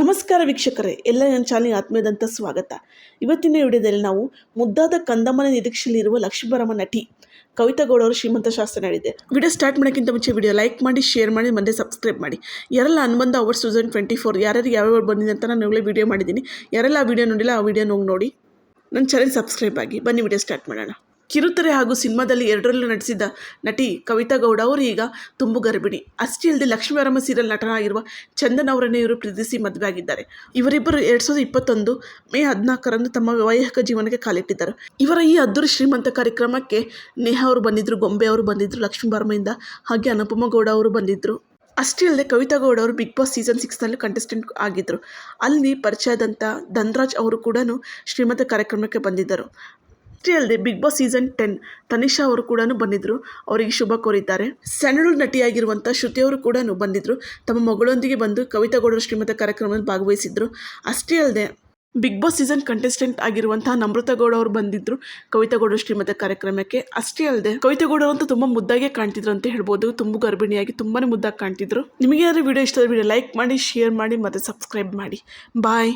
ನಮಸ್ಕಾರ ವೀಕ್ಷಕರೇ, ಎಲ್ಲ ನನ್ನ ಚಾನಲ್ ಆತ್ಮೀಯದಂಥ ಸ್ವಾಗತ. ಇವತ್ತಿನ ವಿಡಿಯೋದಲ್ಲಿ ನಾವು ಮುದ್ದಾದ ಕಂದಮ್ಮನ ನಿರೀಕ್ಷೆಯಲ್ಲಿರುವ ಲಕ್ಷ್ಮೀಬರಮ್ಮ ನಟಿ ಕವಿತಾ ಗೌಡ ಅವರು ಶ್ರೀಮಂತ ಶಾಸ್ತ್ರ ನಡೆದಿದೆ ವಿಡಿಯೋ ಸ್ಟಾರ್ಟ್ ಮಾಡೋಕ್ಕಿಂತ ಮುಂಚೆ ವಿಡಿಯೋ ಲೈಕ್ ಮಾಡಿ ಶೇರ್ ಮಾಡಿ, ಮತ್ತೆ ಸಬ್ಸ್ಕ್ರೈಬ್ ಮಾಡಿ. ಯಾರೆಲ್ಲ Anubandha awards two thousand twenty four ಯಾರ್ಯಾರು ಯಾವ್ಯಾವ ಬಂದಿದೆ ಅಂತ ನಾನು ವಿಡಿಯೋ ಮಾಡಿದ್ದೀನಿ. ಯಾರೆಲ್ಲ ಆ ವಿಡಿಯೋ ನೋಡಿಲ್ಲ, ಆ ವಿಡಿಯೋ ನೋಡಿ ನನ್ನ ಚಾನಲ್ ಸಬ್ಸ್ಕ್ರೈಬ್ ಆಗಿ, ಬನ್ನಿ ವಿಡಿಯೋ ಸ್ಟಾರ್ಟ್ ಮಾಡೋಣ. ಕಿರುತೆರೆ ಹಾಗೂ ಸಿನಿಮಾದಲ್ಲಿ ಎರಡರಲ್ಲೂ ನಟಿಸಿದ ನಟಿ ಕವಿತಾ ಗೌಡ ಅವರು ಈಗ ತುಂಬು ಗರ್ಭಿಣಿ. ಅಷ್ಟೇ ಅಲ್ಲದೆ ಲಕ್ಷ್ಮೀವರಮ್ಮ ಸೀರಿಯಲ್ ನಟನಾಗಿರುವ ಚಂದನ್ ಅವರನ್ನೇ ಇವರು ಪ್ರೀತಿಸಿ ಮದುವೆ ಆಗಿದ್ದಾರೆ ಇವರಿಬ್ಬರು ಎರಡು ಸಾವಿರದ ಇಪ್ಪತ್ತೊಂದು ಮೇ ಹದಿನಾಲ್ಕರಂದು ತಮ್ಮ ವೈವಾಹಿಕ ಜೀವನಕ್ಕೆ ಕಾಲಿಟ್ಟಿದ್ದರು. ಇವರ ಈ ಅದ್ದೂರಿ ಶ್ರೀಮಂತ ಕಾರ್ಯಕ್ರಮಕ್ಕೆ ನೇಹಾ ಅವರು ಬಂದಿದ್ದರು ಗೊಂಬೆ ಅವರು ಬಂದಿದ್ದರು ಲಕ್ಷ್ಮೀ ಹಾಗೆ ಅನುಪಮ ಗೌಡ ಅವರು ಬಂದಿದ್ದರು ಅಷ್ಟೇ ಅಲ್ಲದೆ ಕವಿತಾ ಗೌಡ ಅವರು ಬಿಗ್ ಬಾಸ್ ಸೀಸನ್ ಸಿಕ್ಸ್ನಲ್ಲಿ ಕಂಟೆಸ್ಟೆಂಟ್ ಆಗಿದ್ದರು ಅಲ್ಲಿ ಪರಿಚಯದಂಥ ಧನ್ರಾಜ್ ಅವರು ಕೂಡ ಶ್ರೀಮಂತ ಕಾರ್ಯಕ್ರಮಕ್ಕೆ ಬಂದಿದ್ದರು. ಅಷ್ಟೇ ಅಲ್ಲದೆ Bigg Boss season ten Tanisha ಅವರು ಕೂಡ ಬಂದಿದ್ದರು ಅವರಿಗೆ ಶುಭ ಕೋರಿದ್ದಾರೆ. ಸೆಣಳು ನಟಿಯಾಗಿರುವಂಥ ಶ್ರುತಿ ಅವರು ಕೂಡ ಬಂದಿದ್ದರು ತಮ್ಮ ಮಗಳೊಂದಿಗೆ ಬಂದು ಕವಿತಾ ಗೌಡರ ಶ್ರೀಮಂತ ಕಾರ್ಯಕ್ರಮದಲ್ಲಿ ಭಾಗವಹಿಸಿದ್ರು. ಅಷ್ಟೇ ಅಲ್ಲದೆ ಬಿಗ್ ಬಾಸ್ ಸೀಸನ್ ಕಂಟೆಸ್ಟೆಂಟ್ ಆಗಿರುವಂತಹ ನಮೃತ ಗೌಡ ಅವರು ಬಂದಿದ್ದರು ಕವಿತಾ ಗೌಡ ಶ್ರೀಮಂತ ಕಾರ್ಯಕ್ರಮಕ್ಕೆ. ಅಷ್ಟೇ ಅಲ್ಲದೆ ಕವಿತಾ ಗೌಡ ಅಂತೂ ತುಂಬ ಮುದ್ದಾಗೆ ಕಾಣ್ತಿದ್ರು ಅಂತ ಹೇಳ್ಬೋದು. ತುಂಬ ಗರ್ಭಿಣಿಯಾಗಿ ತುಂಬಾ ಮುದ್ದಾಗಿ ಕಾಣ್ತಿದ್ರು. ನಿಮಗೆ ವಿಡಿಯೋ ಇಷ್ಟ ವಿಡಿಯೋ ಲೈಕ್ ಮಾಡಿ ಶೇರ್ ಮಾಡಿ ಮತ್ತು ಸಬ್ಸ್ಕ್ರೈಬ್ ಮಾಡಿ. ಬಾಯ್